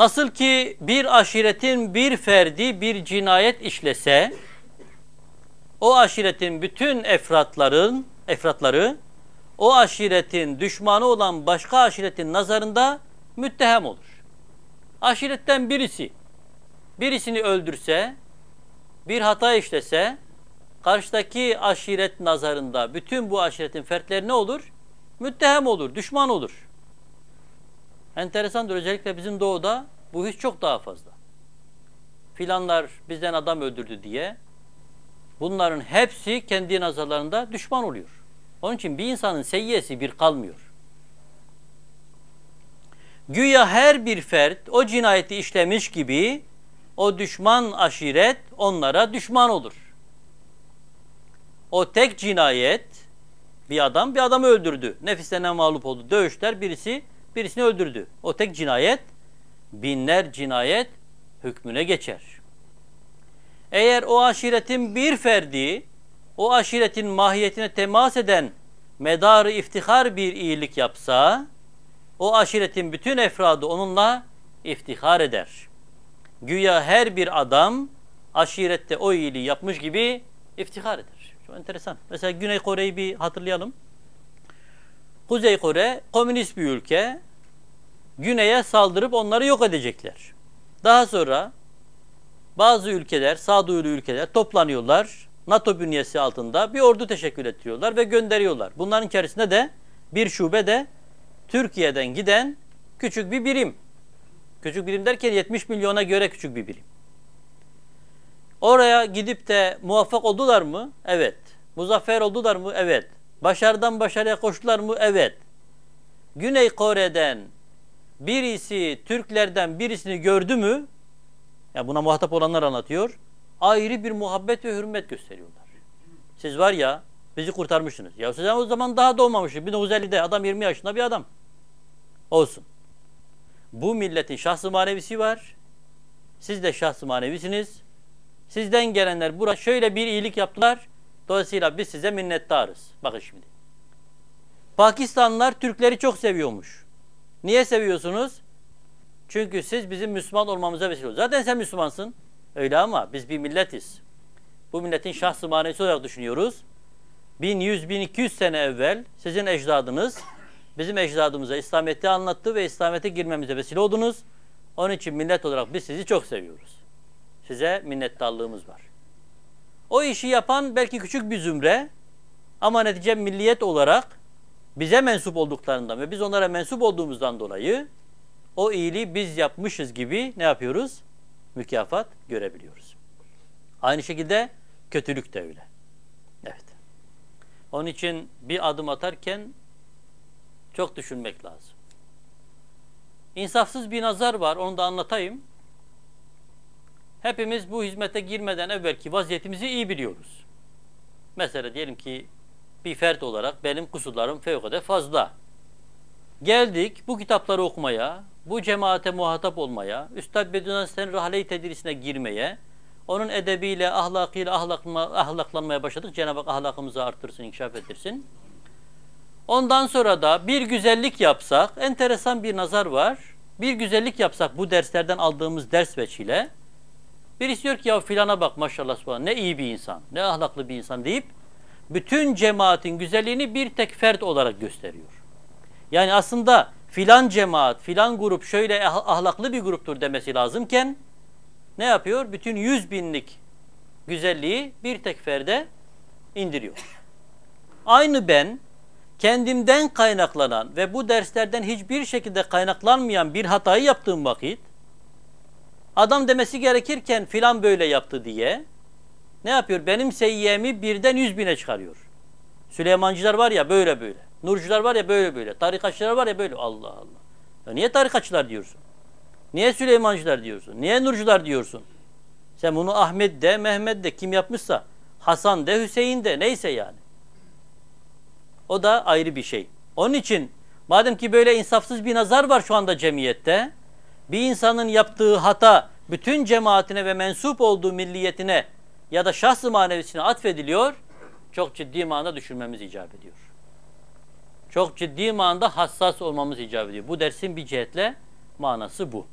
Nasıl ki bir aşiretin bir ferdi bir cinayet işlese, o aşiretin bütün efratların, efratları o aşiretin düşmanı olan başka aşiretin nazarında müttehem olur. Aşiretten birisi birisini öldürse, bir hata işlese, karşıdaki aşiret nazarında bütün bu aşiretin fertleri ne olur? Müttehem olur, düşman olur. Enteresandır özellikle bizim doğuda bu hiç çok daha fazla. Filanlar bizden adam öldürdü diye bunların hepsi kendi nazarlarında düşman oluyor. Onun için bir insanın seyyesi bir kalmıyor. Güya her bir fert o cinayeti işlemiş gibi o düşman aşiret onlara düşman olur. O tek cinayet bir adam bir adamı öldürdü. Nefislerine mağlup oldu. Dövüşler birisi birisini öldürdü. O tek cinayet binler cinayet hükmüne geçer. Eğer o aşiretin bir ferdi o aşiretin mahiyetine temas eden medarı iftihar bir iyilik yapsa o aşiretin bütün efradı onunla iftihar eder. Güya her bir adam aşirette o iyiliği yapmış gibi iftihar eder. Çok enteresan. Mesela Güney Kore'yi bir hatırlayalım. Kuzey Kore komünist bir ülke. Güney'e saldırıp onları yok edecekler. Daha sonra bazı ülkeler, sağduyulu ülkeler toplanıyorlar. NATO bünyesi altında bir ordu teşekkür ettiriyorlar ve gönderiyorlar. Bunların içerisinde de bir şube de Türkiye'den giden küçük bir birim. Küçük birim derken 70 milyona göre küçük bir birim. Oraya gidip de muvaffak oldular mı? Evet. Muzaffer oldular mı? Evet. Başarıdan başarıya koştular mı? Evet. Güney Kore'den birisi Türklerden birisini gördü mü? Ya buna muhatap olanlar anlatıyor. Ayrı bir muhabbet ve hürmet gösteriyorlar. Siz var ya bizi kurtarmışsınız. Ya siz o zaman daha doğmamışsınız. 1950'de adam 20 yaşında bir adam. Olsun. Bu milletin şahsı manevisi var. Siz de şahsı manevisiniz. Sizden gelenler burada şöyle bir iyilik yaptılar. Dolayısıyla biz size minnettarız. Bakın şimdi. Pakistanlılar Türkleri çok seviyormuş. Niye seviyorsunuz? Çünkü siz bizim Müslüman olmamıza vesile Zaten sen Müslümansın. Öyle ama biz bir milletiz. Bu milletin şahsı manevisi olarak düşünüyoruz. 1100-1200 sene evvel sizin ecdadınız bizim ecdadımıza İslamiyet'i anlattı ve İslamiyet'e girmemize vesile oldunuz. Onun için millet olarak biz sizi çok seviyoruz. Size minnettarlığımız var. O işi yapan belki küçük bir zümre ama netice milliyet olarak bize mensup olduklarından ve biz onlara mensup olduğumuzdan dolayı o iyiliği biz yapmışız gibi ne yapıyoruz? Mükafat görebiliyoruz. Aynı şekilde kötülük de öyle. Evet. Onun için bir adım atarken çok düşünmek lazım. İnsafsız bir nazar var, onu da anlatayım. Hepimiz bu hizmete girmeden evvelki vaziyetimizi iyi biliyoruz. Mesela diyelim ki bir fert olarak benim kusurlarım fevkalade fazla. Geldik bu kitapları okumaya, bu cemaate muhatap olmaya, Üstad Bediüzzaman Rahle-i Tedrisine girmeye, onun edebiyle, ahlakıyla ahlaklanma, ahlaklanmaya başladık. Cenab-ı Hak ahlakımızı artırsın, inkişaf ettirsin. Ondan sonra da bir güzellik yapsak, enteresan bir nazar var. Bir güzellik yapsak bu derslerden aldığımız ders veçile, birisi diyor ki ya filana bak maşallah ne iyi bir insan, ne ahlaklı bir insan deyip bütün cemaatin güzelliğini bir tek fert olarak gösteriyor. Yani aslında filan cemaat, filan grup şöyle ah, ahlaklı bir gruptur demesi lazımken ne yapıyor? Bütün yüz binlik güzelliği bir tek ferde indiriyor. Aynı ben kendimden kaynaklanan ve bu derslerden hiçbir şekilde kaynaklanmayan bir hatayı yaptığım vakit adam demesi gerekirken filan böyle yaptı diye ne yapıyor? Benim seyyemi birden yüz bine çıkarıyor. Süleymancılar var ya böyle böyle. Nurcular var ya böyle böyle. Tarikatçılar var ya böyle. Allah Allah. Ya niye tarikatçılar diyorsun? Niye Süleymancılar diyorsun? Niye Nurcular diyorsun? Sen bunu Ahmet de, Mehmet de kim yapmışsa, Hasan de, Hüseyin de neyse yani. O da ayrı bir şey. Onun için madem ki böyle insafsız bir nazar var şu anda cemiyette, bir insanın yaptığı hata bütün cemaatine ve mensup olduğu milliyetine ya da şahs-ı manevisine atfediliyor, çok ciddi manada düşünmemiz icap ediyor. Çok ciddi manada hassas olmamız icap ediyor. Bu dersin bir cihetle manası bu.